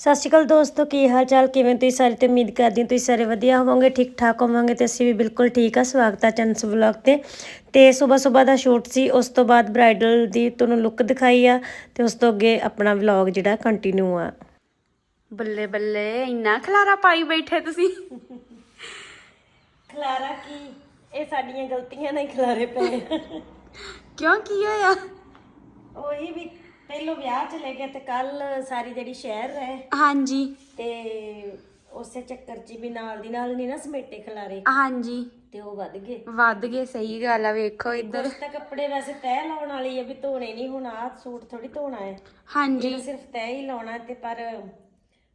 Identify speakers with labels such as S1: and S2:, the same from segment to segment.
S1: ਸਤਿ ਸ਼੍ਰੀ ਅਕਾਲ ਦੋਸਤੋ ਕੀ ਹਾਲ ਚਾਲ ਕਿਵੇਂ ਤੁਸੀਂ ਸਾਰੇ? ਤੇ ਉਮੀਦ ਕਰਦੀ ਹਾਂ ਤੁਸੀਂ ਸਾਰੇ ਵਧੀਆ ਹੋਵੋਗੇ ਠੀਕ ਠਾਕ ਹੋਵੋਗੇ ਤੇ ਅਸੀਂ ਵੀ ਬਿਲਕੁਲ ਠੀਕ ਆ ਸਵਾਗਤ ਹੈ ਚੰਸ ਵਲੌਗ ਤੇ। ਤੇ ਸਵੇਰ ਸਵੇਰ ਦਾ ਸ਼ੂਟ ਸੀ ਉਸ ਤੋਂ ਬਾਅਦ ਬ੍ਰਾਈਡਲ ਦੀ ਤੁਹਾਨੂੰ ਲੁੱਕ ਦਿਖਾਈ ਆ ਤੇ ਉਸ ਤੋਂ ਅੱਗੇ ਆਪਣਾ ਵਲੌਗ ਜਿਹੜਾ ਕੰਟੀਨਿਊ ਆ।
S2: ਬੱਲੇ ਬੱਲੇ ਇੰਨਾ ਖਲਾਰਾ ਪਾਈ ਬੈਠੇ ਤੁਸੀਂ।
S1: ਖਲਾਰਾ ਕੀ? ਇਹ ਸਾਡੀਆਂ ਗਲਤੀਆਂ ਨਾਲ ਖਲਾਰੇ ਪਏ
S2: ਕਿਉਂ ਕੀ ਹੋਇਆ?
S1: ਉਹੀ ਵੀ ਪਹਿਲੋਂ ਵਿਆਹ ਚਲੇ ਗਏ ਤੇ ਕੱਲ ਸਾਰੀ ਜਿਹੜੀ ਸ਼ਹਿਰ ਰਹੇ
S2: ਹਾਂਜੀ।
S1: ਤੇ ਉਸੇ ਚੱਕਰ 'ਚ ਵੀ ਨਾਲ ਦੀ ਨਾਲ ਨਹੀਂ ਨਾ ਸਮੇਟੇ ਖਲਾਰੇ।
S2: ਹਾਂਜੀ।
S1: ਤੇ ਉਹ ਵੱਧ ਗਏ।
S2: ਵੱਧ ਗਏ ਸਹੀ ਗੱਲ ਆ ਵੇਖੋ ਇੱਧਰ।
S1: ਕੁਛ ਤਾਂ ਕੱਪੜੇ ਵੈਸੇ ਤੈਅ ਲਾਉਣ ਵਾਲੀ ਆ ਵੀ ਧੋਣੇ ਨਹੀਂ ਹੁਣ ਆਹ ਸੂਟ ਥੋੜੀ ਧੋਣਾ ਹੈ।
S2: ਹਾਂਜੀ।
S1: ਇਹ ਸਿਰਫ ਤੈਅ ਹੀ ਲਾਉਣਾ ਤੇ ਪਰ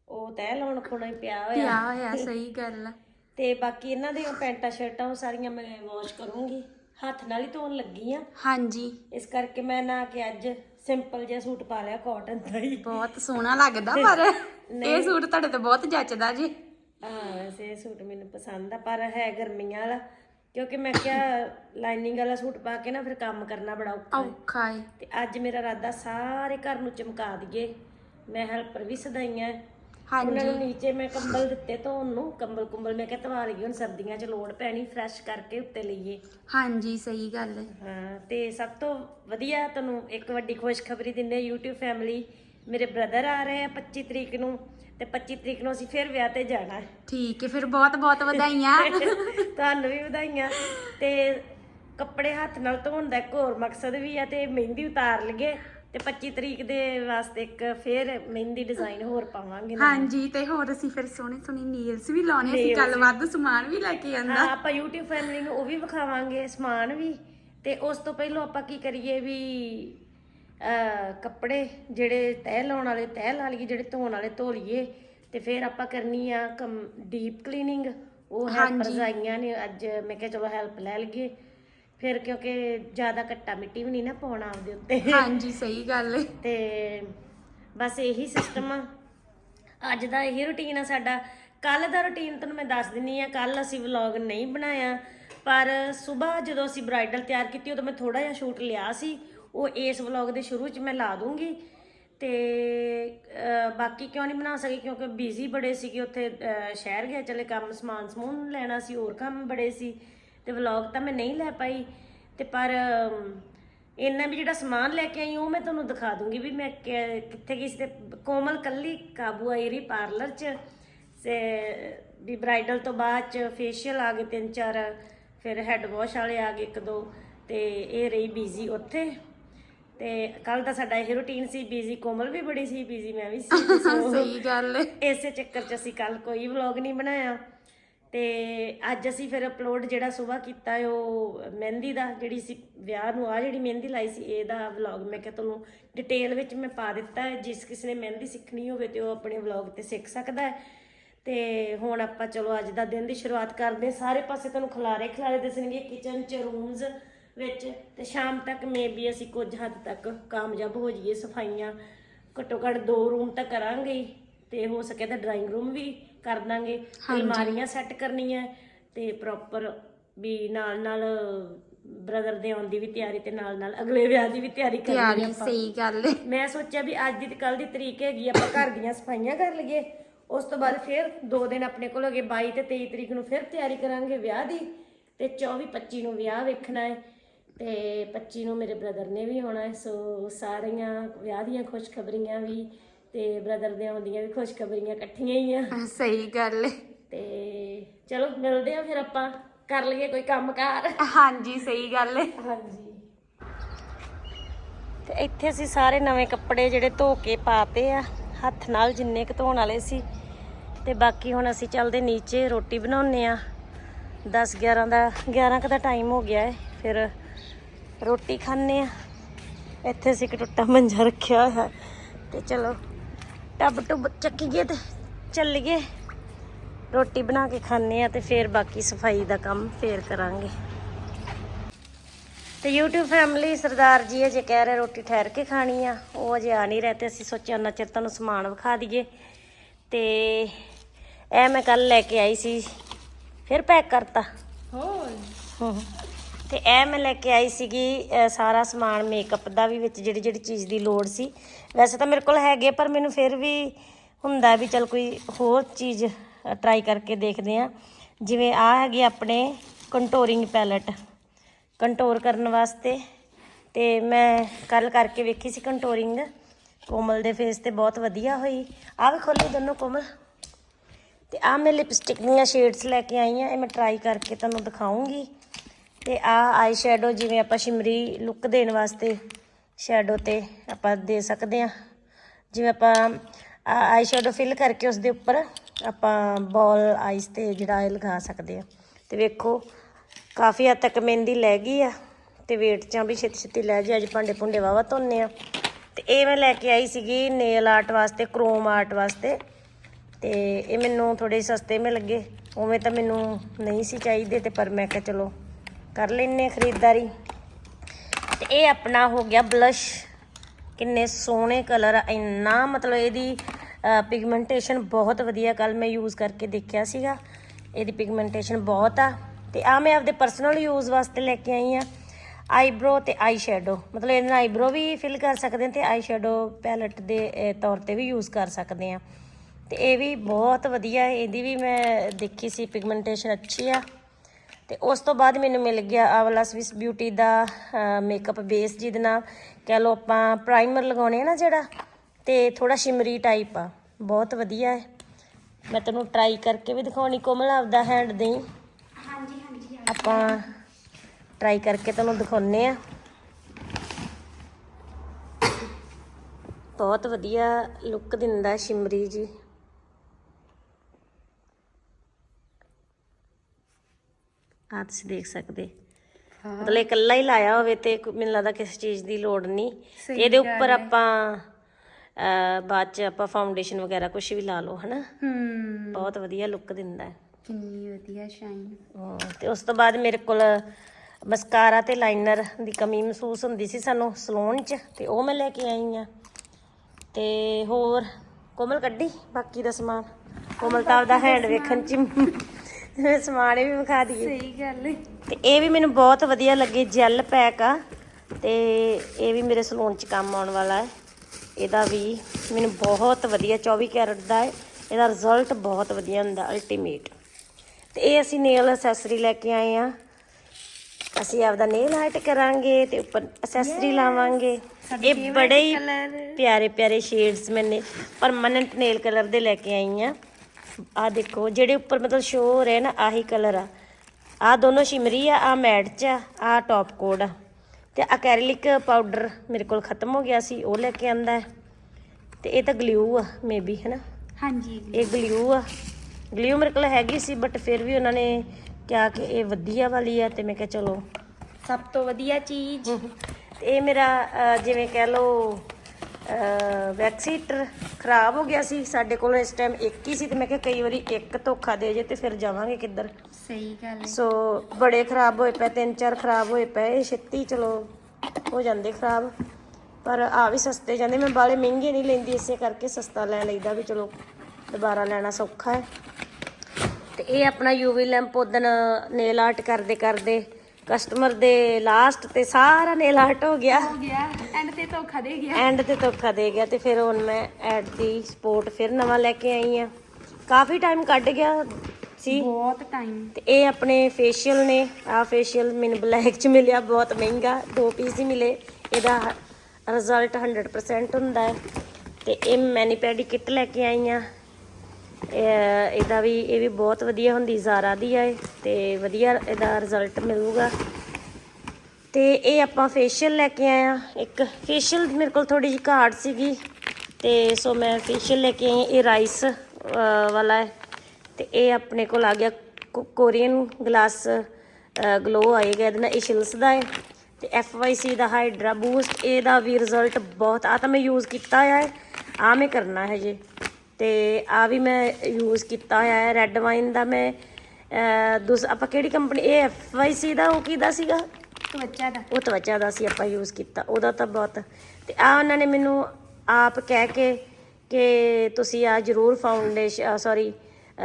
S1: ਉਹ ਤੈਅ ਲਾਉਣ ਖੋਣਾ ਹੀ ਪਿਆ ਹੋਇਆ।
S2: ਪਿਆ ਹੋਇਆ ਸਹੀ ਗੱਲ ਆ।
S1: ਤੇ ਬਾਕੀ ਇਹਨਾਂ ਦੀਆਂ ਪੈਂਟਾਂ ਸ਼ਰਟਾਂ ਉਹ ਸਾਰੀਆਂ ਮੈਂ ਵਾਸ਼ ਕਰੂੰਗੀ। ਹੱਥ ਨਾਲ ਹੀ ਧੋਣ ਲੱਗੀ ਆ।
S2: ਹਾਂਜੀ।
S1: ਇਸ ਕਰਕੇ ਮੈਂ ਨਾ ਕਿ ਅੱਜ ਸਿੰਪਲ ਜਿਹਾ ਸੂਟ ਪਾ ਲਿਆ ਕਾਟਨ ਦਾ ਹੀ।
S2: ਬਹੁਤ ਸੋਹਣਾ ਲੱਗਦਾ ਪਰ ਇਹ ਸੂਟ ਤੁਹਾਡੇ ਤੇ ਬਹੁਤ ਜੱਚਦਾ ਜੀ।
S1: ਹਾਂ ਇਹ ਸੂਟ ਮੈਨੂੰ ਪਸੰਦ ਆ ਪਰ ਹੈ ਗਰਮੀਆਂ ਵਾਲਾ। ਕਿਉਂਕਿ ਮੈਂ ਕਿਹਾ ਲਾਈਨਿੰਗ ਵਾਲਾ ਸੂਟ ਪਾ ਕੇ ਨਾ ਫਿਰ ਕੰਮ ਕਰਨਾ ਬੜਾ ਔਖਾ ਹੈ।
S2: ਔਖਾ
S1: ਤੇ ਅੱਜ ਮੇਰਾ ਇਰਾਦਾ ਸਾਰੇ ਘਰ ਨੂੰ ਚਮਕਾ ਦਈਏ। ਮੈਂ ਹੈਲਪਰ ਵੀ ਸਦਾਈਆਂ। ਉਹਨਾਂ ਨੂੰ
S2: ਹਾਂਜੀ
S1: ਨੀਚੇ ਮੈਂ ਕੰਬਲ ਦਿੱਤੇ ਧੋਣ ਨੂੰ ਕੰਬਲ ਕੁੰਬਲ ਮੈਂ ਕਿਹਾ ਧਵਾ ਲਈਏ ਹੁਣ ਸਰਦੀਆਂ 'ਚ ਲੋੜ ਪੈਣੀ ਫਰੈਸ਼ ਕਰਕੇ ਉੱਤੇ ਲਈਏ।
S2: ਹਾਂਜੀ ਸਹੀ ਗੱਲ ਏ
S1: ਹਾਂ ਤੇ ਸਭ ਤੋਂ ਵਧੀਆ ਤੁਹਾਨੂੰ ਇੱਕ ਵੱਡੀ ਖੁਸ਼ਖਬਰੀ ਦਿੰਦੇ ਹਾਂ YouTube ਫੈਮਿਲੀ ਮੇਰੇ ਬ੍ਰਦਰ ਆ ਰਹੇ ਆ 25 ਤਰੀਕ ਨੂੰ ਤੇ 25 ਤਰੀਕ ਨੂੰ ਅਸੀਂ ਫਿਰ ਵਿਆਹ ਤੇ ਜਾਣਾ ਹੈ।
S2: ਠੀਕ ਏ ਫਿਰ ਬਹੁਤ ਬਹੁਤ ਵਧਾਈਆਂ।
S1: ਤੁਹਾਨੂੰ ਵੀ ਵਧਾਈਆਂ। ਤੇ ਕੱਪੜੇ ਹੱਥ ਨਾਲ ਧੋਣ ਦਾ ਇੱਕ ਹੋਰ ਮਕਸਦ ਵੀ ਆ ਤੇ ਮਹਿੰਦੀ ਉਤਾਰ ਲਈਏ। ਤੇ 25 ਤਰੀਕ ਦੇ ਵਾਸਤੇ ਇੱਕ ਫੇਰ ਮਹਿੰਦੀ ਡਿਜ਼ਾਈਨ ਹੋਰ ਪਾਵਾਂਗੇ ਨਾਲ।
S2: ਹਾਂਜੀ ਤੇ ਹੋਰ ਅਸੀਂ ਫਿਰ ਸੋਹਣੇ ਸੋਹਣੇ ਨੀਲਸ ਵੀ ਲਾਉਣੇ ਸੀ ਕੱਲ ਵੱਧ ਸਮਾਨ ਵੀ ਲੈ ਕੇ ਆਂਦਾ।
S1: ਹਾਂ ਆਪਾਂ YouTube ਫੈਮਿਲੀ ਨੂੰ ਉਹ ਵੀ ਵਿਖਾਵਾਂਗੇ ਸਮਾਨ ਵੀ। ਤੇ ਉਸ ਤੋਂ ਪਹਿਲਾਂ ਆਪਾਂ ਕੀ ਕਰੀਏ ਵੀ ਅਹ ਕੱਪੜੇ ਜਿਹੜੇ ਤਹਿ ਲਾਉਣ ਵਾਲੇ ਤਹਿ ਲਾ ਲਈਏ ਜਿਹੜੇ ਧੋਣ ਵਾਲੇ ਧੋ ਲਈਏ ਤੇ ਫਿਰ ਆਪਾਂ ਕਰਨੀ ਆ ਡੀਪ ਕਲੀਨਿੰਗ ਉਹ ਹੈਲਪਰਸ ਆਈਆਂ ਨੇ ਅੱਜ ਮੈਂ ਕਿਹਾ ਚਲੋ ਹੈਲਪ ਲੈ ਲਈਏ। ਫਿਰ ਕਿਉਂਕਿ ਜ਼ਿਆਦਾ ਘੱਟਾ ਮਿੱਟੀ ਵੀ ਨਹੀਂ ਨਾ ਪਾਉਣਾ ਆਪਦੇ ਉੱਤੇ।
S2: ਹਾਂਜੀ ਸਹੀ ਗੱਲ ਏ।
S1: ਤੇ ਬਸ ਇਹੀ ਸਿਸਟਮ ਆ। ਅੱਜ ਦਾ ਇਹੀ ਰੁਟੀਨ ਆ ਸਾਡਾ। ਕੱਲ ਦਾ ਰੁਟੀਨ ਤੁਹਾਨੂੰ ਮੈਂ ਦੱਸ ਦਿੰਨੀ ਆ ਕੱਲ ਅਸੀਂ ਵਲੌਗ ਨਹੀਂ ਬਣਾਇਆ। ਪਰ ਸਵੇਰ ਜਦੋਂ ਅਸੀਂ ਬ੍ਰਾਈਡਲ ਤਿਆਰ ਕੀਤੀ ਉਦੋਂ ਮੈਂ ਥੋੜਾ ਜਿਹਾ ਸ਼ੂਟ ਲਿਆ ਸੀ। ਉਹ ਇਸ ਵਲੌਗ ਦੇ ਸ਼ੁਰੂ 'ਚ ਮੈਂ ਲਾ ਦੂੰਗੀ। ਤੇ ਬਾਕੀ ਕਿਉਂ ਨਹੀਂ ਬਣਾ ਸਕੀ? ਕਿਉਂਕਿ ਬਿਜ਼ੀ ਬੜੇ ਸੀਗੇ ਉੱਥੇ ਸ਼ਹਿਰ ਗਏ ਚਲੇ ਕੰਮ ਸਮਾਨ ਸਮੂਨ ਲੈਣਾ ਸੀ ਹੋਰ ਕੰਮ ਬੜੇ ਸੀ। ਤੇ ਵਲੌਗ ਤਾਂ ਮੈਂ ਨਹੀਂ ਲੈ ਪਾਈ। ਤੇ ਪਰ ਇੰਨਾ ਵੀ ਜਿਹੜਾ ਸਮਾਨ ਲੈ ਕੇ ਆਈ ਉਹ ਮੈਂ ਤੁਹਾਨੂੰ ਦਿਖਾ ਦੂੰਗੀ ਵੀ ਮੈਂ ਕਿੱਥੇ ਗਈ ਸੀ ਤੇ ਕੋਮਲ ਕੱਲੀ ਕਾਬੂ ਆਈ ਰਹੀ ਪਾਰਲਰ 'ਚ ਤੇ ਵੀ ਬ੍ਰਾਈਡਲ ਤੋਂ ਬਾਅਦ ਚ ਫੇਸ਼ੀਅਲ ਆ ਗਏ ਤਿੰਨ ਚਾਰ ਫਿਰ ਹੈੱਡ ਵਾਸ਼ ਵਾਲੇ ਆ ਗਏ ਇੱਕ ਦੋ ਤੇ ਇਹ ਰਹੀ ਬੀਜ਼ੀ ਉੱਥੇ। ਤੇ ਕੱਲ ਦਾ ਸਾਡਾ ਇਹ ਰੁਟੀਨ ਸੀ ਬੀਜ਼ੀ ਕੋਮਲ ਵੀ ਬੜੀ ਸੀ ਬੀਜ਼ੀ ਮੈਂ ਵੀ ਸੀ।
S2: ਸਹੀ ਗੱਲ ਏ।
S1: ਇਸੇ ਚੱਕਰ 'ਚ ਅਸੀਂ ਕੱਲ ਕੋਈ ਵਲੌਗ ਨਹੀਂ ਬਣਾਇਆ। ਤੇ ਅੱਜ ਅਸੀਂ ਫਿਰ ਅਪਲੋਡ ਜਿਹੜਾ ਸਵੇਰ ਕੀਤਾ ਹੈ, ਉਹ ਮਹਿੰਦੀ ਦਾ, ਜਿਹੜੀ ਸੀ, ਵਿਆਹ ਨੂੰ ਆ ਜਿਹੜੀ ਮਹਿੰਦੀ ਲਾਈ ਸੀ, ਇਹਦਾ ਵਲੌਗ ਮੈਂ ਕਿਹਾ ਤੁਹਾਨੂੰ ਡਿਟੇਲ ਵਿੱਚ ਮੈਂ ਪਾ ਦਿੱਤਾ ਹੈ, ਜਿਸ ਕਿਸੇ ਨੇ ਮਹਿੰਦੀ ਸਿੱਖਣੀ ਹੋਵੇ ਤੇ ਉਹ ਆਪਣੇ ਵਲੌਗ ਤੇ ਸਿੱਖ ਸਕਦਾ ਹੈ ਤੇ ਹੁਣ ਆਪਾਂ ਚਲੋ ਅੱਜ ਦਾ ਦਿਨ ਦੀ ਸ਼ੁਰੂਆਤ ਕਰਦੇ ਹਾਂ। ਸਾਰੇ ਪਾਸੇ ਤੁਹਾਨੂੰ ਖਲਾਰੇ ਖਲਾਰੇ ਦਿਸਣਗੇ ਕਿਚਨ ਚ ਰੂਮਸ ਵਿੱਚ, ਤੇ ਸ਼ਾਮ ਤੱਕ ਮੇਬੀ ਅਸੀਂ ਕੁਝ ਹੱਦ ਤੱਕ ਕਾਮਯਾਬ ਹੋ ਜਾਈਏ, ਸਫਾਈਆਂ ਘੱਟੋ ਘੱਟ ਦੋ ਰੂਮ ਤਾਂ ਕਰਾਂਗੇ ਹੀ, ਤੇ ਹੋ ਸਕੇ ਤਾਂ ਡਰਾਇੰਗ ਰੂਮ ਵੀ ਕਰ ਦਾਂਗੇ। ਅਲਮਾਰੀਆਂ ਸੈੱਟ ਕਰਨੀਆਂ ਤੇ ਪ੍ਰੋਪਰ ਵੀ ਨਾਲ ਨਾਲ ਬ੍ਰਦਰ ਦੇ ਆਉਣ ਦੀ ਵੀ ਤਿਆਰੀ ਤੇ ਨਾਲ ਨਾਲ ਅਗਲੇ ਵਿਆਹ ਦੀ ਵੀ ਤਿਆਰੀ ਕਰਨੀ
S2: ਤਿਆਰੀ ਸਹੀ ਗੱਲ ਏ।
S1: ਮੈਂ ਸੋਚਿਆ ਵੀ ਅੱਜ ਦੀ ਤੇ ਕੱਲ ਦੀ ਤਰੀਕ ਹੈਗੀ ਆਪਾਂ ਘਰ ਦੀਆਂ ਸਫਾਈਆਂ ਕਰ ਲਈਏ। ਉਸ ਤੋਂ ਬਾਅਦ ਫਿਰ ਦੋ ਦਿਨ ਆਪਣੇ ਕੋਲ ਹੈਗੇ 22 ਤੇ 23 ਤਰੀਕ ਨੂੰ ਫਿਰ ਤਿਆਰੀ ਕਰਾਂਗੇ ਵਿਆਹ ਦੀ। ਤੇ 24 25 ਨੂੰ ਵਿਆਹ ਵੇਖਣਾ ਹੈ ਤੇ 25 ਨੂੰ ਮੇਰੇ ਬ੍ਰਦਰ ਨੇ ਵੀ ਆਉਣਾ ਹੈ ਸੋ ਸਾਰੀਆਂ ਵਿਆਹ ਦੀਆਂ ਖੁਸ਼ਖਬਰੀਆਂ ਵੀ ਤੇ ਬ੍ਰਦਰ ਦੇ ਆਉਂਦੀਆਂ ਵੀ ਖੁਸ਼ਖਬਰੀਆਂ ਇਕੱਠੀਆਂ ਹੀ ਆ।
S2: ਸਹੀ ਗੱਲ ਏ।
S1: ਤੇ ਚਲੋ ਮਿਲਦੇ ਆ ਫਿਰ ਆਪਾਂ। ਕਰ ਲਈਏ ਕੋਈ ਕੰਮਕਾਰ
S2: ਹਾਂਜੀ ਸਹੀ ਗੱਲ ਏ।
S1: ਹਾਂਜੀ। ਤੇ ਇੱਥੇ ਅਸੀਂ ਸਾਰੇ ਨਵੇਂ ਕੱਪੜੇ ਜਿਹੜੇ ਧੋ ਕੇ ਪਾਤੇ ਆ। ਹੱਥ ਨਾਲ ਜਿੰਨੇ ਕੁ ਧੋਣ ਵਾਲੇ ਸੀ। ਤੇ ਬਾਕੀ ਹੁਣ ਅਸੀਂ ਚੱਲਦੇ ਨੀਚੇ ਰੋਟੀ ਬਣਾਉਣੇ ਆ। 10 11 ਦਾ 11 ਕ ਦਾ ਟਾਈਮ ਹੋ ਗਿਆ ਹੈ ਫਿਰ ਰੋਟੀ ਖਾਣੇ ਆ। ਇੱਥੇ ਅਸੀਂ ਇੱਕ ਟੁੱਟਾ ਮੰਜਾ ਰੱਖਿਆ ਹੋਇਆ। ਹੈ। ਤੇ ਚਲੋ ਟੱਬ ਟੁੱਬ ਚੱਕੀਏ ਤੇ ਚੱਲੀਏ ਰੋਟੀ ਬਣਾ ਕੇ ਖਾਣੇ ਆ ਤੇ ਫਿਰ ਬਾਕੀ ਸਫ਼ਾਈ ਦਾ ਕੰਮ ਫੇਰ ਕਰਾਂਗੇ। ਤੇ YouTube ਫੈਮਿਲੀ ਸਰਦਾਰ ਜੀ ਅਜੇ ਕਹਿ ਰਹੇ ਰੋਟੀ ਠਹਿਰ ਕੇ ਖਾਣੀ ਆ। ਉਹ ਅਜੇ ਆ ਨਹੀਂ ਰਹੇ ਤੇ ਅਸੀਂ ਸੋਚਿਆ ਉਹਨਾਂ ਚਿਰ ਤੁਹਾਨੂੰ ਸਮਾਨ ਵਿਖਾ ਦਈਏ। ਤੇ ਇਹ ਮੈਂ ਕੱਲ ਲੈ ਕੇ ਆਈ ਸੀ ਫਿਰ ਪੈਕ ਕਰਤਾ।
S2: ਹੋਰ।
S1: ਤੇ ਇਹ ਮੈਂ ਲੈ ਕੇ ਆਈ ਸੀਗੀ ਸਾਰਾ ਸਮਾਨ ਮੇਕਅਪ ਦਾ ਵੀ ਵਿੱਚ ਜਿਹੜੀ ਜਿਹੜੀ ਚੀਜ਼ ਦੀ ਲੋੜ ਸੀ। ਵੈਸੇ ਤਾਂ ਮੇਰੇ ਕੋਲ ਹੈਗੇ ਪਰ ਮੈਨੂੰ ਫਿਰ ਵੀ ਹੁੰਦਾ ਵੀ ਚਲ ਕੋਈ ਹੋਰ ਚੀਜ਼ ਟਰਾਈ ਕਰਕੇ ਦੇਖਦੇ ਆ ਜਿਵੇਂ ਆ ਹੈਗੇ ਆਪਣੇ ਕੰਟੋਰਿੰਗ ਪੈਲਟ ਕੰਟੋਰ ਕਰਨ ਵਾਸਤੇ। ਤੇ ਮੈਂ ਕੱਲ ਕਰਕੇ ਵੇਖੀ ਸੀ ਕੰਟੋਰਿੰਗ ਕੋਮਲ ਦੇ ਫੇਸ ਤੇ ਬਹੁਤ ਵਧੀਆ ਹੋਈ। ਆ ਵੀ ਖੋਲੀ ਦੋਨੋਂ ਕੋਮਲ। ਤੇ ਆ ਮੈਂ ਲਿਪਸਟਿਕ ਦੀਆਂ ਸ਼ੇਡਸ ਲੈ ਕੇ ਆਈ ਆ ਇਹ ਮੈਂ ਟਰਾਈ ਕਰਕੇ ਤੁਹਾਨੂੰ ਦਿਖਾਉਂਗੀ। ਤੇ ਆ ਆਈ ਸ਼ੈਡੋ ਜਿਵੇਂ ਆਪਾਂ ਸ਼ਿਮਰੀ ਲੁੱਕ ਦੇਣ ਵਾਸਤੇ ਸ਼ੈਡੋ ਤੇ ਆਪਾਂ ਦੇ ਸਕਦੇ ਆ ਜਿਵੇਂ ਆਪਾਂ ਆਈ ਸ਼ੈਡੋ ਫਿਲ ਕਰਕੇ ਉਸ ਦੇ ਉੱਪਰ ਆਪਾਂ ਬਾਲ ਆਈਸ ਤੇ ਜਿਹੜਾ ਇਹ ਲਗਾ ਸਕਦੇ ਆ ਤੇ ਵੇਖੋ, ਕਾਫੀ ਹੱਦ ਤੱਕ ਮਹਿੰਦੀ ਲੈ ਗਈ ਆ ਤੇ ਵੇਟ ਚਾਂ ਵੀ ਛੇਤੀ ਛੇਤੀ ਲੈ ਜੀ ਅੱਜ ਭਾਂਡੇ ਭੁੰਡੇ ਵਾਵਾ ਧੋਨੇ ਆ। ਤੇ ਇਹ ਮੈਂ ਲੈ ਕੇ ਆਈ ਸੀਗੀ ਨੇਲ ਆਰਟ ਵਾਸਤੇ ਕ੍ਰੋਮ ਆਰਟ ਵਾਸਤੇ। ਤੇ ਇਹ ਮੈਨੂੰ ਥੋੜੇ ਸਸਤੇ ਮੇ ਲੱਗੇ, ਉਵੇਂ ਤਾਂ ਮੈਨੂੰ ਨਹੀਂ ਸੀ ਚਾਹੀਦੇ ਤੇ ਪਰ ਮੈਂ ਕਿਹਾ ਚਲੋ ਕਰ ਲੈਨੇ ਖਰੀਦਦਾਰੀ। ਇਹ ਆਪਣਾ ਹੋ ਗਿਆ ਬਲਸ਼। ਕਿੰਨੇ ਸੋਹਣੇ ਕਲਰ ਆ, ਇੰਨਾ ਮਤਲਬ ਇਹਦੀ ਪਿਗਮੈਂਟੇਸ਼ਨ ਬਹੁਤ ਵਧੀਆ ਕੱਲ ਮੈਂ ਯੂਜ਼ ਕਰਕੇ ਦੇਖਿਆ ਸੀਗਾ। ਇਹਦੀ ਪਿਗਮੈਂਟੇਸ਼ਨ ਬਹੁਤ ਆ। ਤੇ ਆ ਮੈਂ ਆਪਦੇ ਪਰਸਨਲ ਯੂਜ਼ ਵਾਸਤੇ ਲੈ ਕੇ ਆਈ ਆ। ਆਈਬ੍ਰੋ ਤੇ ਆਈ ਸ਼ੈਡੋ ਮਤਲਬ ਇਹਦੇ ਨਾਲ ਆਈਬ੍ਰੋ ਵੀ ਫਿਲ ਕਰ ਸਕਦੇ ਹਾਂ ਤੇ ਆਈ ਸ਼ੈਡੋ ਪੈਲਟ ਦੇ ਤੌਰ ਤੇ ਵੀ ਯੂਜ਼ ਕਰ ਸਕਦੇ ਆ ਤੇ ਇਹ ਵੀ ਬਹੁਤ ਵਧੀਆ, ਇਹਦੀ ਵੀ ਮੈਂ ਦੇਖੀ ਸੀ ਪਿਗਮੈਂਟੇਸ਼ਨ ਅੱਛੀ ਆ। ਤੇ ਉਸ ਤੋਂ ਬਾਅਦ ਮੈਨੂੰ ਮਿਲ ਗਿਆ ਆਹ ਵਾਲਾ ਸਵਿਸ ਬਿਊਟੀ ਦਾ ਮੇਕਅਪ ਬੇਸ ਜਿਹਦੇ ਨਾਲ ਕਹਿ ਲਓ ਆਪਾਂ ਪ੍ਰਾਈਮਰ ਲਗਾਉਣੇ ਆ ਨਾ ਜਿਹੜਾ ਤੇ ਥੋੜਾ ਸ਼ਿਮਰੀ ਟਾਈਪ ਆ ਬਹੁਤ ਵਧੀਆ ਹੈ। ਮੈਂ ਤੈਨੂੰ ਟਰਾਈ ਕਰਕੇ ਵੀ ਦਿਖਾਉਣੀ ਕੋਮਲ ਆਪਦਾ ਹੈਂਡ
S2: ਹਾਂਜੀ ਹਾਂਜੀ
S1: ਆਪਾਂ ਟਰਾਈ ਕਰਕੇ ਤੁਹਾਨੂੰ ਦਿਖਾਉਨੇ ਆ। ਬਹੁਤ ਵਧੀਆ ਲੁੱਕ ਦਿੰਦਾ ਸ਼ਿਮਰੀ ਜੀ। ਆ ਤੁਸੀਂ ਦੇਖ ਸਕਦੇ। ਮਤਲਬ ਇਕੱਲਾ ਹੀ ਲਾਇਆ ਹੋਵੇ ਤੇ ਕੋਈ- ਮੈਨੂੰ ਲੱਗਦਾ ਕਿਸੇ ਚੀਜ਼ ਦੀ ਲੋੜ ਨਹੀਂ।
S2: ਸਹੀ
S1: ਇਹਦੇ ਉੱਪਰ ਆਪਾਂ ਅਹ, ਬਾਅਦ ਚ ਆਪਾਂ ਫਾਊਂਡੇਸ਼ਨ ਵਗੈਰਾ ਕੁਝ ਵੀ ਲਾ ਲਓ ਹਨਾ?
S2: ਹੂੰ।
S1: ਬਹੁਤ ਵਧੀਆ ਲੁੱਕ ਦਿੰਦਾ ਹੈ।
S2: ਕਿੰਨੀ ਵਧੀਆ ਸ਼ਾਈਨ
S1: ਹਾਂ, ਤੇ ਉਸ ਤੋਂ ਬਾਅਦ ਮੇਰੇ ਕੋਲ ਮਸਕਾਰਾ ਤੇ ਲਾਈਨਰ ਦੀ ਕਮੀ ਮਹਿਸੂਸ ਹੁੰਦੀ ਸੀ ਸਾਨੂੰ ਸਲੂਨ 'ਚ ਤੇ ਉਹ ਮੈਂ ਲੈ ਕੇ ਆਈ ਆ ਤੇ ਹੋਰ ਕੋਮਲ ਕੱਢੀ ਬਾਕੀ ਦਾ ਸਮਾਨ? ਕੋਮਲ ਤਾਂ ਆਪਦਾ ਹੈਂਡ ਵੇਖਣ 'ਚ ਹੀ ਸਮਾਨ ਵੀ ਵਿਖਾ ਦਈਏ।
S2: ਸਹੀ ਗੱਲ ਹੈ
S1: ਤੇ ਇਹ ਵੀ ਮੈਨੂੰ ਬਹੁਤ ਵਧੀਆ ਲੱਗੇ ਜੈਲ ਪੈਕ ਆ। ਤੇ ਇਹ ਵੀ ਮੇਰੇ ਸਲੂਨ 'ਚ ਕੰਮ ਆਉਣ ਵਾਲਾ ਹੈ। ਇਹਦਾ ਵੀ ਮੈਨੂੰ ਬਹੁਤ ਵਧੀਆ 24 ਕੈਰਟ ਦਾ ਹੈ। ਇਹਦਾ ਰਿਜ਼ਲਟ ਬਹੁਤ ਵਧੀਆ ਹੁੰਦਾ ਅਲਟੀਮੇਟ ਤੇ ਇਹ ਅਸੀਂ ਨੇਲ ਐਸੈਸਰੀ ਲੈ ਕੇ ਆਏ ਆ। ਅਸੀਂ ਆਪਦਾ ਨੇਲ ਆਰਟ ਕਰਾਂਗੇ ਤੇ ਉੱਪਰ ਐਸੈਸਰੀ ਲਾਵਾਂਗੇ। ਇਹ ਬੜੇ ਹੀ ਪਿਆਰੇ ਪਿਆਰੇ ਸ਼ੇਡਸ ਮੈਨੇ ਪਰਮਨੈਂਟ ਨੇਲ ਕਲਰ ਦੇ ਲੈ ਕੇ ਆਈ ਆ। ਆ ਦੇਖੋ ਜਿਹੜੇ ਉੱਪਰ ਮਤਲਬ ਸ਼ੋ ਹੋ ਰਹੇ ਨਾ ਆਹੀ ਕਲਰ ਆ। ਆ ਦੋਨੋਂ ਸ਼ਿਮਰੀ ਆ ਆ ਮੈਟ ਚ ਆ ਆ ਟੌਪ ਕੋਡ ਆ। ਤੇ ਅਕੈਰੀਲਿਕ ਪਾਊਡਰ ਮੇਰੇ ਕੋਲ ਖਤਮ ਹੋ ਗਿਆ ਸੀ ਉਹ ਲੈ ਕੇ ਆਂਦਾ ਹੈ। ਤੇ ਇਹ ਤਾਂ ਗਲਿਊ ਆ ਮੇਬੀ ਹੈਨਾ?
S2: ਹਾਂਜੀ
S1: ਇਹ ਗਲਿਊ ਆ। ਗਲਿਊ ਮੇਰੇ ਕੋਲ ਹੈਗੀ ਸੀ ਬਟ ਫਿਰ ਵੀ ਉਹਨਾਂ ਨੇ ਕਿਹਾ ਕਿ ਇਹ ਵਧੀਆ ਵਾਲੀ ਆ ਤੇ ਮੈਂ ਕਿਹਾ ਚਲੋ।
S2: ਸਭ ਤੋਂ ਵਧੀਆ ਚੀਜ਼।
S1: ਤੇ ਇਹ ਮੇਰਾ ਅਹ, ਜਿਵੇਂ ਕਹਿ ਲਓ ਵੈਕਸ ਹੀਟਰ ਖਰਾਬ ਹੋ ਗਿਆ ਸੀ ਸਾਡੇ ਕੋਲ ਇਸ ਟਾਈਮ ਇੱਕ ਹੀ ਸੀ ਤੇ ਮੈਂ ਕਿਹਾ ਕਈ ਵਾਰੀ ਇੱਕ ਧੋਖਾ ਦੇ ਜੇ ਤੇ ਫਿਰ ਜਾਵਾਂਗੇ ਕਿੱਧਰ?
S2: ਸਹੀ ਗੱਲ ਹੈ।
S1: ਸੋ ਬੜੇ ਖਰਾਬ ਹੋਏ ਪਏ ਤਿੰਨ ਚਾਰ ਖਰਾਬ ਹੋਏ ਪਏ ਛੇਤੀ ਚਲੋ ਹੋ ਜਾਂਦੇ ਖਰਾਬ। ਪਰ ਆ ਵੀ ਸਸਤੇ ਜਾਂਦੇ ਮੈਂ ਬਾਲੇ ਮਹਿੰਗੇ ਨਹੀਂ ਲੈਂਦੀ ਇਸੇ ਕਰਕੇ ਸਸਤਾ ਲੈ ਲਈਦਾ ਵੀ ਚਲੋ ਦੁਬਾਰਾ ਲੈਣਾ ਸੌਖਾ ਹੈ। ਤੇ ਇਹ ਆਪਣਾ ਯੂਵੀ ਲੈਂਪ ਉਦਨ ਨੇਲ ਆਰਟ ਕਰਦੇ ਕਰਦੇ ਕਸਟਮਰ ਦੇ ਲਾਸਟ ਤੇ ਸਾਰਾ ਨੇਲ ਆਰਟ ਹੋ ਗਿਆ।
S2: ਹੋ ਗਿਆ। ਐਂਡ ਤੇ ਧੋਖਾ ਦੇ ਗਿਆ।
S1: ਐਂਡ ਤੇ ਧੋਖਾ ਦੇ ਗਿਆ ਤੇ ਫਿਰ ਹੁਣ ਮੈਂ ਐਡ ਦੀ ਸਪੋਰਟ ਫਿਰ ਨਵਾਂ ਲੈ ਕੇ ਆਈ ਆ ਕਾਫੀ ਟਾਈਮ ਕੱਢ ਗਿਆ ਸੀ।
S2: ਬਹੁਤ ਟਾਈਮ
S1: ਤੇ ਇਹ ਆਪਣੇ ਫੇਸ਼ੀਅਲ ਨੇ। ਆ ਫੇਸ਼ੀਅਲ ਮੈਨੂੰ ਬਲੈਕ ਚ ਮਿਲਿਆ ਬਹੁਤ ਮਹਿੰਗਾ। ਦੋ ਪੀਸ ਹੀ ਮਿਲੇ। ਇਹਦਾ ਰਿਜ਼ਲਟ 100% ਹੁੰਦਾ ਹੈ। ਤੇ ਇਹ ਮੈਨੀ ਪੈਡੀ ਕਿੱਟ ਲੈ ਕੇ ਆਈ ਆ ਇਹਦਾ ਵੀ ਇਹ ਵੀ ਬਹੁਤ ਵਧੀਆ ਹੁੰਦੀ ਜ਼ਾਰਾ ਦੀ ਆ ਇਹ, ਤੇ ਵਧੀਆ ਇਹਦਾ ਰਿਜ਼ਲਟ ਮਿਲੂਗਾ। ਤੇ ਇਹ ਆਪਾਂ ਫੇਸ਼ੀਅਲ ਲੈ ਕੇ ਆਏ ਆ। ਇੱਕ ਫੇਸ਼ੀਅਲ ਮੇਰੇ ਕੋਲ ਥੋੜੀ ਜਿਹੀ ਘਾਟ ਸੀਗੀ, ਤੇ ਸੋ ਮੈਂ ਫੇਸ਼ੀਅਲ ਲੈ ਕੇ ਆਈ, ਇਹ ਰਾਈਸ ਵਾਲਾ ਹੈ। ਤੇ ਇਹ ਆਪਣੇ ਕੋਲ ਆ ਗਿਆ ਕੋਰੀਅਨ ਗਲਾਸ ਗਲੋ ਆਏਗਾ ਇਹਦੇ ਨਾਲ ਇਹ ਸ਼ਿਲਸ ਦਾ ਹੈ। ਤੇ FYC ਦਾ ਹਾਈਡਰਾ ਬੂਸਟ ਇਹਦਾ ਵੀ ਰਿਜ਼ਲਟ ਬਹੁਤ ਆ ਤਾਂ ਮੈਂ ਯੂਜ਼ ਕੀਤਾ ਹੋਇਆ ਆ ਮੈਂ ਕਰਨਾ ਹੈ ਜੇ ਤੇ ਆ ਵੀ ਮੈਂ ਯੂਜ਼ ਕੀਤਾ ਹੋਇਆ ਹੈ ਰੈੱਡ ਵਾਈਨ ਦਾ ਮੈਂ ਦੂਸ ਆਪਾਂ ਕਿਹੜੀ ਕੰਪਨੀ ਇਹ FYC ਦਾ ਉਹ ਕਿਹਦਾ ਸੀਗਾ?
S2: ਤਵੱਚਾ ਦਾ।
S1: ਉਹ ਤਵਚਾ ਦਾ ਸੀ ਆਪਾਂ ਯੂਜ਼ ਕੀਤਾ ਉਹਦਾ ਤਾਂ ਬਹੁਤ ਤੇ ਆ ਉਹਨਾਂ ਨੇ ਮੈਨੂੰ ਆਪ ਕਹਿ ਕੇ ਕਿ ਤੁਸੀਂ ਆ ਜਰੂਰ ਫਾਊਂਡੇਸ਼ਨ ਸੌਰੀ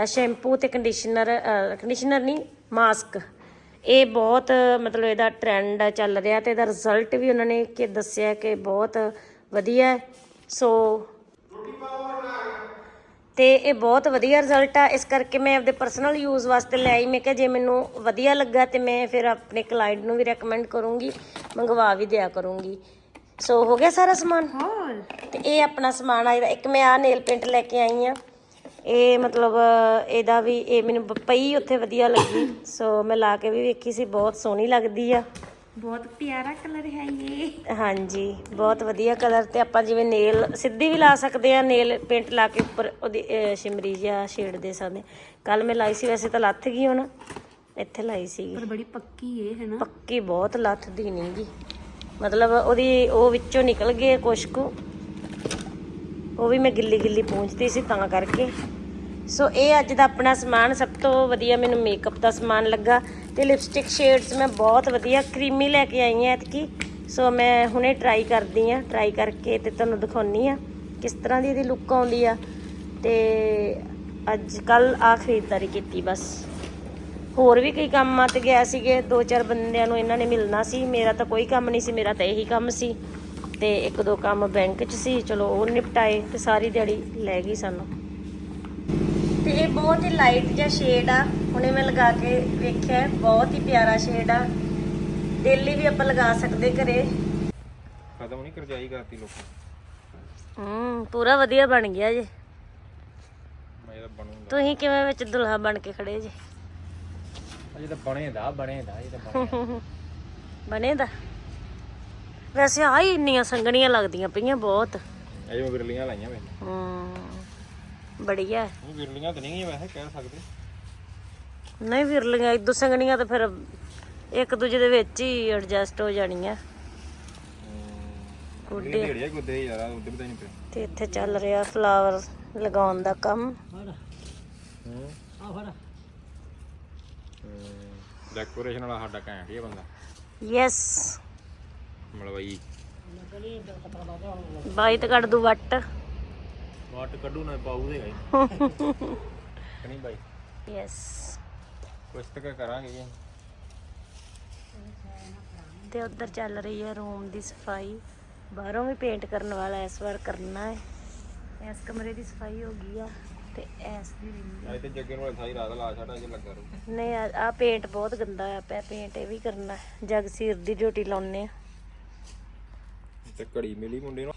S1: ਸ਼ੈਂਪੂ ਤੇ ਕੰਡੀਸ਼ਨਰ ਕੰਡੀਸ਼ਨਰ ਨਹੀਂ ਮਾਸਕ ਇਹ ਬਹੁਤ ਮਤਲਬ ਇਹਦਾ ਟ੍ਰੈਂਡ ਚੱਲ ਰਿਹਾ ਤੇ ਇਹਦਾ ਰਿਜ਼ਲਟ ਵੀ ਉਹਨਾਂ ਨੇ ਕਿ ਦੱਸਿਆ ਕਿ ਬਹੁਤ ਵਧੀਆ ਸੋ ਤੇ ਇਹ ਬਹੁਤ ਵਧੀਆ ਰਿਜ਼ਲਟ ਆ। ਇਸ ਕਰਕੇ ਮੈਂ ਆਪਦੇ ਪਰਸਨਲ ਯੂਜ਼ ਵਾਸਤੇ ਲੈ ਆਈ। ਮੈਂ ਕਿਹਾ ਜੇ ਮੈਨੂੰ ਵਧੀਆ ਲੱਗਾ ਤੇ ਮੈਂ ਫਿਰ ਆਪਣੇ ਕਲਾਇੰਟ ਨੂੰ ਵੀ ਰეკਮੈਂਡ ਕਰੂੰਗੀ ਮੰਗਵਾ ਵੀ ਦਿਆ ਕਰੂੰਗੀ। ਸੋ ਹੋ ਗਿਆ ਸਾਰਾ ਸਮਾਨ?
S2: ਹੋਰ?
S1: ਤੇ ਇਹ ਆਪਣਾ ਸਮਾਨ ਆ ਇਹਦਾ ਇੱਕ ਮੈਂ ਆ ਨੇਲ ਪੇਂਟ ਲੈ ਕੇ ਆਈ ਆ। ਇਹ ਮਤਲਬ ਇਹਦਾ ਵੀ ਇਹ ਮੈਨੂੰ ਪਈ ਉੱਥੇ ਵਧੀਆ ਲੱਗੀ। ਸੋ ਮੈਂ ਲਾ ਕੇ ਵੀ ਵੇਖੀ ਸੀ ਬਹੁਤ ਸੋਹਣੀ ਲੱਗਦੀ ਆ।
S2: ਬਹੁਤ ਪਿਆਰਾ ਕਲਰ ਹੈ ਇਹ।
S1: ਹਾਂਜੀ ਬਹੁਤ ਵਧੀਆ ਕਲਰ ਤੇ ਆਪਾਂ ਜਿਵੇਂ ਨੇਲ ਸਿੱਧੀ ਵੀ ਲਾ ਸਕਦੇ ਆ ਨੇਲ ਪੇਂਟ ਲਾ ਕੇ ਉੱਪਰ ਉਹਦੀ ਸ਼ਿਮਰੀ ਜਿਹਾ ਸ਼ੇਡ ਦੇ ਸਕਦੇ ਕੱਲ ਮੈਂ ਲਾਈ ਸੀ ਵੈਸੇ ਤਾਂ ਲੱਥ ਗਈ ਹੁਣ ਇੱਥੇ ਲਾਈ ਸੀਗੀ।
S2: ਪਰ ਬੜੀ ਪੱਕੀ ਇਹ ਹੈ ਨਾ?
S1: ਪੱਕੀ ਬਹੁਤ ਲੱਥਦੀ ਨਹੀਂਗੀ ਮਤਲਬ ਉਹਦੀ ਉਹ ਵਿੱਚੋਂ ਨਿਕਲ ਗਏ ਕੁਛ ਕੁ। ਉਹ ਵੀ ਮੈਂ ਗਿੱਲੀ ਗਿੱਲੀ ਪੂੰਝਦੀ ਸੀ ਤਾਂ ਕਰਕੇ। ਸੋ ਇਹ ਅੱਜ ਦਾ ਆਪਣਾ ਸਮਾਨ ਸਭ ਤੋਂ ਵਧੀਆ ਮੈਨੂੰ ਮੇਕਅਪ ਦਾ ਸਮਾਨ ਲੱਗਾ ਤੇ ਲਿਪਸਟਿਕ ਸ਼ੇਡਸ ਮੈਂ ਬਹੁਤ ਵਧੀਆ ਕਰੀਮੀ ਲੈ ਕੇ ਆਈ ਹਾਂ ਐਤਕੀ। ਸੋ ਮੈਂ ਹੁਣੇ ਟਰਾਈ ਕਰਦੀ ਆ ਟਰਾਈ ਕਰਕੇ ਤੇ ਤੁਹਾਨੂੰ ਦਿਖਾਉਣੀ ਆ ਕਿਸ ਤਰ੍ਹਾਂ ਦੀ ਇਹਦੀ ਲੁੱਕ ਆਉਂਦੀ ਆ ਤੇ ਅੱਜ ਕੱਲ ਆ ਖਰੀਦਦਾਰੀ ਕੀਤੀ ਬਸ। ਹੋਰ ਵੀ ਕਈ ਕੰਮਾਂ ਤੇ ਗਿਆ ਸੀਗੇ, ਦੋ ਚਾਰ ਬੰਦਿਆਂ ਨੂੰ ਇਹਨਾਂ ਨੇ ਮਿਲਣਾ ਸੀ, ਮੇਰਾ ਤਾਂ ਕੋਈ ਕੰਮ ਨਹੀਂ ਸੀ, ਮੇਰਾ ਤਾਂ ਇਹੀ ਕੰਮ ਸੀ। ਤੇ ਇੱਕ ਦੋ ਕੰਮ ਬੈਂਕ 'ਚ ਸੀ, ਚਲੋ ਉਹ ਨਿਪਟਾਏ ਤੇ ਸਾਰੀ ਦਿਹਾੜੀ ਲੈ ਗਈ ਸਾਨੂੰ। ਤੇ ਇਹ ਬਹੁਤ ਹੀ ਲਾਈਟ ਜਿਹਾ ਸ਼ੇਡ ਆ। ਹੁਣੇ ਮੈਂ ਲਗਾ ਕੇ ਵੇਖਿਆ ਬਹੁਤ ਹੀ ਪਿਆਰਾ ਸ਼ੇਡ ਆ। ਡੇਲੀ ਵੀ ਆਪਾਂ ਲਗਾ ਸਕਦੇ ਘਰੇ।
S3: ਖਤਮ ਨਹੀਂ ਕਰਜਾਈ ਕਰਤੀ ਲੋਕਾਂ
S1: ਹੂੰ ਪੂਰਾ ਵਧੀਆ ਬਣ ਗਿਆ ਜੇ।
S3: ਮੈਂ ਤਾਂ ਬਣੂਗਾ।
S1: ਤੁਸੀਂ ਕਿਵੇਂ ਵਿੱਚ ਦੁਲਹਾ ਬਣ ਕੇ ਖੜੇ ਜੇ?
S3: ਅਜੇ ਤਾਂ ਬਣੇਦਾ ਬਣੇਦਾ ਇਹ ਤਾਂ ਬਣਿਆ
S1: ਬਣੇ ਦਾ ਵੈਸੇ ਆ ਹੀ ਇੰਨੀਆਂ ਸੰਗਣੀਆਂ ਲੱਗਦੀਆਂ ਪਈਆਂ ਬਹੁਤ।
S3: ਅਜੇ ਮੈਂ ਵਿਰਲੀਆਂ ਲਾਈਆਂ ਮੈਂ
S1: ਹੂੰ। ਬੜੀਆ। ਹੈ।
S3: ਉਹ ਵਿਰਲੀਆਂ ਤਾਂ ਨਹੀਂ ਵੈਸੇ ਕਹਿ ਸਕਦੇ।
S1: ਨਹੀਂ ਵਿਰਲੀਆਂ ਇਦੋਂ ਸੰਗਣੀਆਂ ਤਾਂ ਫਿਰ ਇੱਕ ਦੂਜੇ ਦੇ ਵਿੱਚ ਹੀ ਐਡਜਸਟ ਹੋ ਜਾਣੀਆਂ। ਗੁੱਡੇ।
S3: ਢੇੜੀਆਂ ਗੁੱਦੇ ਯਾਰ ਆ ਉੱਤੇ ਪਤਾ ਨਹੀਂ ਪਿਆ
S1: ਤੇ ਇੱਥੇ ਚੱਲ ਰਿਹਾ ਫਲਾਵਰ ਲਗਾਉਣ ਦਾ ਕੰਮ।
S3: ਹੂੰ। ਆ ਫੜ। ਡੈਕੋਰੇਸ਼ਨ ਵਾਲਾ ਸਾਡਾ ਘੈਂਟ ਹੀ ਆ ਬੰਦਾ
S1: ਯੈਸ
S3: ਮਲਵਈ
S1: ਬਾਈ ਤੇ ਕੱਢ ਦੂ ਵੱਟ।
S3: ਵਾਟ ਕੱਢੂ ਨਾ ਪਾਉ ਦੇ ਗਏ ਕਣੀ ਬਾਈ?
S1: ਯੈਸ
S3: ਕੁਛ ਤਾਂ ਕਰਾਂਗੇ ਜੀ।
S1: ਤੇ ਉੱਧਰ ਚੱਲ ਰਹੀ ਹੈ ਰੂਮ ਦੀ ਸਫ਼ਾਈ। ਬਾਹਰੋਂ ਵੀ ਪੇਂਟ ਕਰਨ ਵਾਲਾ ਇਸ ਵਾਰ ਕਰਨਾ ਹੈ। ਇਸ ਕਮਰੇ ਦੀ ਸਫ਼ਾਈ ਹੋ ਗਈ ਆ ਤੇ ਇਸ ਦੀ ਰਹਿੰਦੀ
S3: ਅੱਜ ਤੇ ਜੱਗੇ ਨੂੰ ਸਾਰੀ ਰਾਤ ਲਾ ਛੱਡਾ ਜੇ ਲੱਗਾ ਰੂ
S1: ਨਹੀਂ ਆ ਪੇਂਟ ਬਹੁਤ ਗੰਦਾ ਆ ਪਿਆ ਪੇਂਟ ਇਹ ਵੀ ਕਰਨਾ ਹੈ। ਜਗਸੀਰ ਦੀ ਡਿਊਟੀ ਲਾਉਣੇ ਆ।
S3: ਤੇ ਘੜੀ ਮਿਲੀ ਮੁੰਡੇ ਨੂੰ।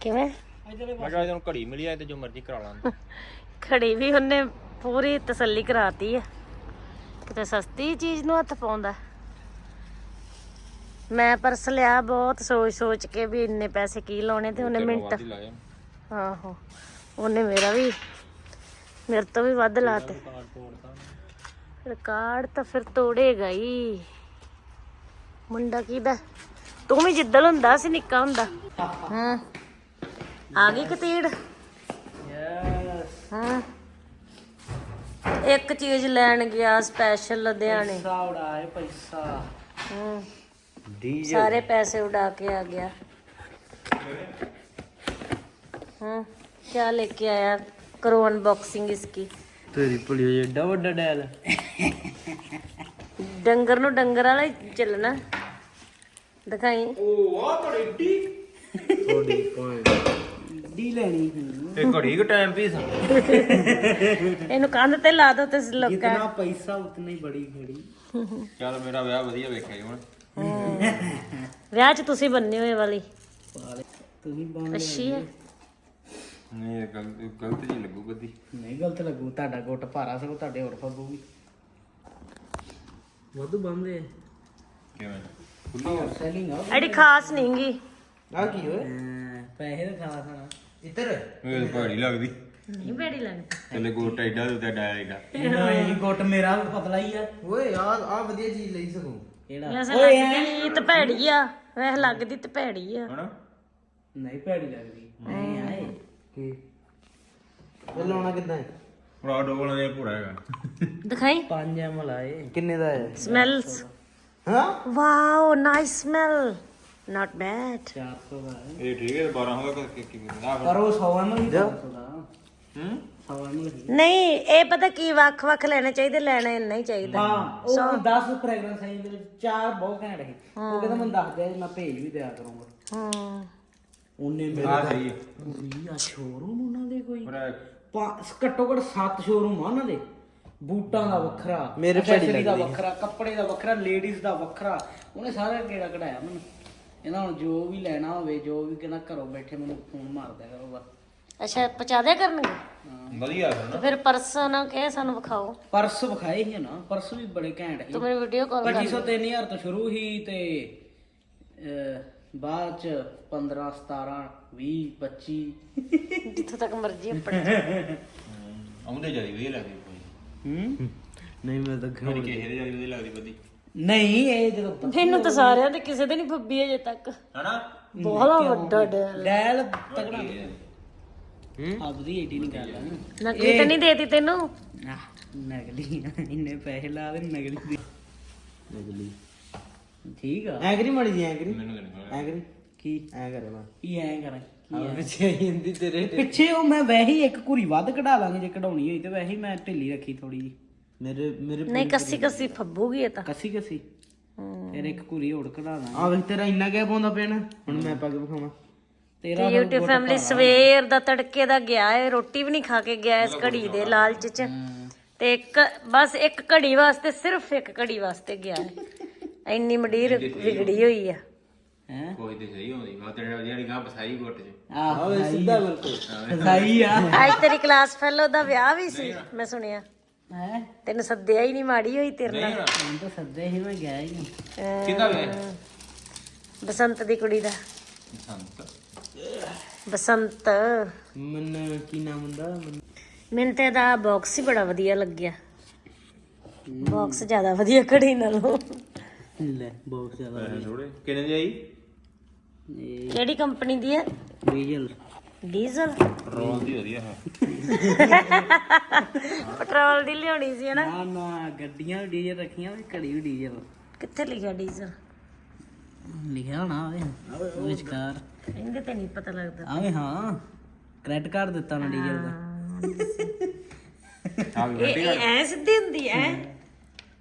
S1: ਕਿਵੇਂ?
S3: ਮੈਂ ਕਿਹਾ ਜਦੋਂ ਘੜੀ ਮਿਲੀ ਆ ਤੇ ਜੋ ਮਰਜ਼ੀ ਕਰਾ ਲਾਂਗੇ
S1: ਖੜੀ ਵੀ ਉਹਨੇ ਪੂਰੀ ਤਸੱਲੀ ਕਰਾਤੀ ਆ। ਕਿਤੇ ਸਸਤੀ ਚੀਜ਼ ਨੂੰ ਹੱਥ ਪਾਉਂਦਾ। ਮੈਂ ਪਰਸ ਲਿਆ ਬਹੁਤ ਸੋਚ ਸੋਚ ਕੇ ਵੀ ਇੰਨੇ ਪੈਸੇ ਕੀ ਲਾਉਣੇ ਤੇ ਉਹਨੇ ਮਿੰਟ ਆਹੋ ਉਹਨੇ ਮੇਰਾ ਵੀ ਮੇਰੇ ਤੋਂ ਵੀ ਵੱਧ ਲਾਤੇ। ਰਿਕਾਰਡ ਤਾਂ ਫਿਰ ਤੋੜੇਗਾ ਹੀ। ਮੁੰਡਾ ਕਿਹਦਾ ਤੂੰ ਵੀ ਜਿੱਦਲ ਹੁੰਦਾ ਸੀ ਨਿੱਕਾ ਹੁੰਦਾ। ਹਾਂ। ਆ ਗਈ ਕਤੀੜ ਯੈਸ ਹਾਂ। ਇੱਕ ਚੀਜ਼ ਲੈਣ ਗਿਆ ਸਪੈਸ਼ਲ ਲੁਧਿਆਣੇ।
S4: ਪੈਸਾ ਉਡਾਏ ਪੈਸਾ।
S1: ਹੂੰ।
S4: ਡੀਜ਼ਲ।
S1: ਸਾਰੇ ਪੈਸੇ ਉਡਾ ਕੇ ਆ ਗਿਆ। ਹਾਂ। ਕੀ ਲੈ ਕੇ ਆਇਆ? ਕਰੋ ਅਨਬਾਕਸਿੰਗ ਇਸਕੀ।
S4: ਤੇਰੀ ਭਲੀ ਹੋਈ ਏਡਾ ਵੱਡਾ ਡੈਲ।
S1: ਡੰਗਰ ਨੂੰ ਡੰਗਰ ਵਾਲਾ ਚੱਲਣਾ। ਦਿਖਾਈ।
S4: ਉਹ ਆ ਬੜੀ ਥੋੜੀ ਕੋਈ। ਡੀ ਲੈਣੀ
S3: ਇਹ ਘੜੀ ਕੁ ਟਾਈਮ ਪੀਸ
S1: ਇਹਨੂੰ ਕੰਧ ਤੇ ਲਾ ਦੋ ਤੇ ਲੋਕਾਂ
S4: ਜਿਤਨਾ ਪੈਸਾ ਉਤਨੀ ਬੜੀ ਘੜੀ।
S3: ਚੱਲ ਮੇਰਾ ਵਿਆਹ ਵਧੀਆ ਵੇਖਿਆ ਜੀ ਹੁਣ।
S1: ਵਿਆਹ 'ਚ ਤੁਸੀਂ ਬੰਨੇ ਹੋਏ ਵਾਲੀ।
S4: ਤੁਸੀਂ ਬਣ
S1: ਅੱਛੀ ਹੈ।
S3: ਨਹੀਂ ਇਹ ਗਲਤ ਗਲਤ ਜੀ ਲੱਗੂ ਗੱਦੀ
S4: ਨਹੀਂ ਗਲਤ ਲੱਗੂ। ਤੁਹਾਡਾ ਗੁੱਟ ਭਾਰਾ ਸਗੋਂ ਤੁਹਾਡੇ ਹੋਰ ਫੱਬੂਗੀ ਵਾਧੂ ਬੰਦੇ
S3: ਕਿਵੇਂ? ਖੁੱਲੋ
S4: ਸੈਲਿੰਗ ਆ।
S1: ਐਡੀ ਖਾਸ ਨਹੀਂਗੀ
S4: ਆ ਕੀ ਹੋਏ ਪੈਸੇ ਦਾ ਖਾਸ ਆ ਇੱਧਰ।
S3: ਇਹ ਭਾੜੀ ਲੱਗਦੀ।
S1: ਨਹੀਂ ਬੈੜੀ ਲੱਗਦੀ।
S3: ਤੇਲੇ ਗੋਟਾ ਐਡਾ ਤੇ ਉੱਤੇ ਡਾਇਆ ਐਡਾ
S4: ਨਹੀਂ ਗੁੱਟ ਮੇਰਾ ਵੀ ਪਤਲਾ ਹੀ ਆ।
S5: ਓਏ ਯਾਰ ਆ ਵਧੀਆ ਚੀਜ਼ ਲਈ ਸਕੋ।
S4: ਕਿਹੜਾ?
S1: ਵੈਸੇ ਲੱਗਦੀ ਨਹੀਂ ਤੇ ਭੈੜੀ ਆ। ਵੈਸੇ ਲੱਗਦੀ ਤੇ ਭੈੜੀ ਆ।
S3: ਹਣਾ?
S4: ਨਹੀਂ ਭੈੜੀ ਲੱਗਦੀ। ਨਹੀਂ ਆਏ।
S5: ਕੀ? ਇਹ ਲਾਉਣਾ ਕਿੱਦਾਂ? ਹੈ
S3: ਭਰਾ ਡੋਬਲਾਂ ਦੇ ਭੂਰਾ ਹੈਗਾ।
S1: ਦਿਖਾਈ?
S4: 5 ਐਮਐਲ ਆਏ
S5: ਕਿੰਨੇ ਦਾ ਹੈ?
S1: ਸਮੈਲਸ
S5: ਹਾਂ?
S1: Wow nice smell not bad
S4: 400 ਦਾ ਹੈ
S3: ਇਹ ਠੀਕ ਹੈ 12 ਹੋਗਾ ਕਿ ਕੀ ਨਾ
S4: ਪਰ ਉਹ 100 ਐਮਐਲ ਹੀ 400 ਦਾ
S3: ਹੂੰ?
S4: 100 ਐਮਐਲ ਹੀ
S1: ਨਹੀਂ ਇਹ ਪਤਾ ਕੀ ਵੱਖ ਵੱਖ ਲੈਣੇ ਚਾਹੀਦੇ ਲੈਣਾ ਇੰਨਾ ਹੀ ਚਾਹੀਦਾ।
S4: ਹਾਂ ਉਹ 10 ਫ੍ਰੈਗਰੈਂਸ ਹੈ ਇਹਦੇ ਵਿੱਚ ਚਾਰ ਬਹੁਤ ਘੈਂਟ ਹੈ। ਉਹ ਕਹਿੰਦਾ ਮੈਨੂੰ ਦੱਸ ਦੇ ਮੈਂ ਭੇਜ ਵੀ ਦਿਆ ਕਰੂੰਗਾ।
S1: ਹੂੰ।
S4: ਉਹਨੇ ਮੇਰੇ
S3: ਆ ਸਹੀ ਹੈ।
S4: ਵੀ ਆ ਸ਼ੋਰੂਮ ਉਹਨਾਂ ਦੇ ਕੋਈ। ਘੱਟੋ ਘੱਟ 7 ਸ਼ੋਰੂਮ ਆ ਉਹਨਾਂ ਦੇ। ਬੂਟਾਂ ਦਾ ਵੱਖਰਾ
S5: ਮੇਰੇ
S4: ਦਾ ਵੱਖਰਾ ਕੱਪੜੇ ਦਾ ਵੱਖਰਾ ਲੇਡੀਜ਼ ਦਾ ਵੱਖਰਾ। ਉਹਨੇ ਸਾਰਾ ਕਿਹੜਾ ਕਢਾਇਆ ਮੈਨੂੰ। ਇਹਨਾਂ ਹੁਣ ਜੋ ਵੀ ਲੈਣਾ ਹੋਵੇ ਜੋ ਵੀ ਕਹਿੰਦਾ ਘਰੋਂ ਬੈਠੇ ਮੈਨੂੰ ਫੋਨ ਮਾਰ ਦਿਆ ਕਰੋ ਬਸ।
S1: ਅੱਛਾ ਪਹੁੰਚਾ ਦਿਆ ਕਰਨਗੇ?
S3: ਵਧੀਆ ਫਿਰ
S1: ਤੇ ਫਿਰ ਪਰਸ ਨਾ ਕਹੇ ਸਾਨੂੰ ਵਿਖਾਓ।
S4: ਪਰਸ ਵਿਖਾਏ ਸੀ ਨਾ ਪਰਸ ਵੀ ਬੜੇ ਘੈਂਟ ਸੀ।
S1: ਤੂੰ ਮੇਰੀ ਵੀਡੀਓ ਕਾਲ
S4: 2500 3000 ਤੋਂ ਸ਼ੁਰੂ ਹੀ ਤੇ ਅਹ, ਬਾਅਦ ਚ 15 17 20 25
S1: ਜਿੱਥੋਂ ਤੱਕ ਮਰਜ਼ੀ ਆਪਣੀ।
S3: ਆਉਂਦੇ ਜ਼ਿਆਦਾ ਵਧੀਆ ਲੱਗਦੀ ਕੋਈ
S4: ਹੂੰ?
S5: ਨਹੀਂ ਮੈਂ ਤਾਂ
S3: ਮੇਰੀ ਕਿਸੇ ਦੇ ਜ਼ਿਆਦਾ ਵਧੀਆ ਲੱਗਦੀ ਬੱਦੀ
S4: ਨਹੀਂ ਇਹ ਜਦੋਂ
S1: ਮੈਨੂੰ ਤਾਂ ਸਾਰਿਆਂ ਦੇ ਕਿਸੇ ਦੇ ਨਹੀਂ ਫੱਬੀ ਅਜੇ ਤੱਕ।
S3: ਹਨਾ?
S1: ਬਹੁਤ ਵੱਡਾ ਡੈਲ
S4: ਡੈਲ ਤਗੜਾ ਆਪਦੀ ਏਡੀ ਨਹੀਂ ਗੱਲ ਆ
S1: ਨਕਲੀ ਤਾਂ ਨਹੀਂ ਦੇਤੀ ਤੈਨੂੰ?
S4: ਆਹ, ਨਕਲੀ ਆ, ਇੰਨੇ ਪੈਸੇ ਲਾ ਦੇ ਨਕਲੀ ਦੀ।
S5: ਨਗਲੀ
S4: ਠੀਕ ਆ।
S5: ਐਗਰੀ ਮਾੜੀ ਜੀ ਐਗਰੀ
S3: ਮੈਨੂੰ ਕਹਿੰਦੇ
S5: ਐਗਰੀ
S4: ਕੀ?
S5: ਐ ਕਰੇ ਮੈਂ
S4: ਕੀ ਐ ਕਰਾਂ?
S5: ਪਿੱਛੇ ਹਿੰਦੀ ਤੇਰੇ
S4: ਪਿੱਛੇ ਉਹ ਮੈਂ ਵੈਸੇ ਹੀ ਇੱਕ ਘੂਰੀ ਵੱਧ ਕਢਾ ਲਾਂਗੇ ਜੇ ਕਢਾਉਣੀ ਹੋਈ ਤੇ ਵੈਸੇ ਹੀ ਮੈਂ ਢਿੱਲੀ ਰੱਖੀ ਥੋੜੀ ਜੀ
S5: ਮੇਰੇ ਮੇਰੇ
S1: ਨਹੀਂ ਕੱਸੀ ਕੱਸੀ ਫੱਬੂਗੀ ਇਹ ਤਾਂ।
S4: ਕੱਸੀ ਕੱਸੀ। ਫਿਰ ਇੱਕ ਘੂਰੀ ਹੋਰ ਕਢਾ ਦਾਂਗੇ।
S5: ਆ ਵੇਖ ਤੇਰਾ ਇੰਨਾ ਕਿਆ ਪਾਉਂਦਾ ਪੈਣਾ ਹੁਣ ਮੈਂ ਪਾ ਕੇ ਵਿਖਾਵਾਂ।
S4: ਤੇਰਾ
S1: YouTube ਫੈਮਿਲੀ ਸਵੇਰ ਦਾ ਤੜਕੇ ਦਾ ਗਿਆ ਏ ਰੋਟੀ ਵੀ ਨਹੀਂ ਖਾ ਕੇ ਗਿਆ ਇਸ ਘੜੀ ਦੇ ਲਾਲਚ ਚ। ਤੇ ਇੱਕ ਬਸ ਇੱਕ ਘੜੀ ਵਾਸਤੇ ਸਿਰਫ ਇੱਕ ਘੜੀ ਵਾਸਤੇ ਗਿਆ ਏ। ਇੰਨੀ ਮਡੀਰ ਵਿਗੜੀ ਹੋਈ ਆ।
S4: ਹੈ?
S3: ਕੋਈ ਤੇ ਸਹੀ ਹੁੰਦੀ ਮੈਂ ਤੇਰੇ ਜਿਹੜੀ ਗਾਂ ਬਸਾਈ ਗੁੱਟ ਚ।
S4: ਆਹ
S5: ਸਿੱਧਾ ਬਿਲਕੁਲ।
S4: ਸਹੀ ਆ।
S1: ਅੱਜ ਤੇਰੀ ਕਲਾਸ ਫੈਲੋ ਦਾ ਵਿਆਹ ਵੀ ਸੀ ਮੈਂ ਸੁਣਿਆ।
S4: ਹੈ?
S1: ਤੈਨੂੰ ਸੱਦਿਆ ਹੀ ਨਹੀਂ ਮਾੜੀ ਹੋਈ ਤੇਰੇ ਨਾਲ।
S4: ਹੁਣ ਤਾਂ ਸੱਦੇ ਹੀ ਮੈਂ ਗਿਆ ਹੀ ਨਹੀਂ
S3: ਕਿੰਦਾ ਵੇ
S1: ਬਸੰਤ ਦੀ ਕੁੜੀ ਦਾ।
S3: ਸੰਤ
S1: ਬਸੰਤ।
S5: ਮਨ ਕੀ ਨਾਮ ਹੁੰਦਾ? ਮਨ-
S1: ਮੈਨੂੰ ਤੇ ਇਹਦਾ ਬਾਕਸ ਹੀ ਬੜਾ ਵਧੀਆ ਲੱਗਿਆ। ਬਾਕਸ ਜ਼ਿਆਦਾ ਵਧੀਆ ਘੜੀ ਨਾਲੋਂ।
S4: ਲੈ ਬਹੁਤ ਜ਼ਿਆਦਾ
S3: ਥੋੜੇ ਕਿੰਨੇ ਦੀ ਆਈ?
S4: ਇਹ
S1: ਕਿਹੜੀ ਕੰਪਨੀ ਦੀ ਹੈ
S4: ਡੀਜ਼ਲ
S1: ਡੀਜ਼ਲ?
S3: ਰੋਲ ਦੀ ਵਧੀਆ ਹੈ।
S1: ਪੈਟਰੋਲ ਦੀ ਲਿਆਉਣੀ ਸੀ ਹਨਾ?
S4: ਨਾ ਨਾ ਗੱਡੀਆਂ ਵੀ ਡੀਜ਼ਲ ਰੱਖੀਆਂ ਵੀ ਘੜੀ ਵੀ ਡੀਜ਼ਲ।
S1: ਕਿੱਥੇ ਲਿਖਿਆ ਡੀਜ਼ਲ?
S4: ਲਿਖਿਆ ਹੋਣਾ ਆਵੇ ਵਿਚਕਾਰ
S1: ਇਹਦੇ ਤੇ ਨਹੀਂ ਪਤਾ ਲੱਗਦਾ।
S4: ਆਵੇ ਹਾਂ ਕ੍ਰੈਡਿਟ ਕਾਰਡ ਦਿੱਤਾ ਨਾ ਡੀਜ਼ਲ ਦਾ।
S1: ਇਹ ਐ ਸਿੱਧੀ ਹੁੰਦੀ ਐ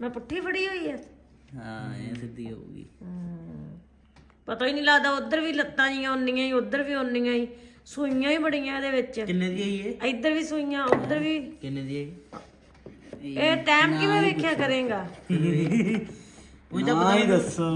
S1: ਮੈਂ ਪੁੱਠੀ ਫੜੀ ਹੋਈ ਆ?
S4: ਹਾਂ ਇਹ ਸਿੱਧੀ ਹੋਊਗੀ।
S1: ਪਤਾ ਹੀ ਨਹੀਂ ਲੱਗਦਾ ਉਧਰ ਵੀ ਲੱਤਾਂ ਜੀਆਂ ਉੰਨੀਆਂ ਹੀ ਉਧਰ ਵੀ ਉੰਨੀਆਂ ਹੀ। ਸੂਈਆਂ ਹੀ ਬੜੀਆਂ ਇਹਦੇ ਵਿੱਚ।
S4: ਕਿੰਨੇ ਦੀ ਆਈ ਇਹ?
S1: ਇੱਧਰ ਵੀ ਸੂਈਆਂ ਉਧਰ ਵੀ।
S4: ਕਿੰਨੇ ਦੀ ਆਈ
S1: ਇਹ ਟਾਈਮ ਕਿਵੇਂ ਵੇਖਿਆ ਕਰੇਗਾ?
S4: ਉਹ ਤਾਂ ਪਤਾ ਹੀ ਦੱਸੋ।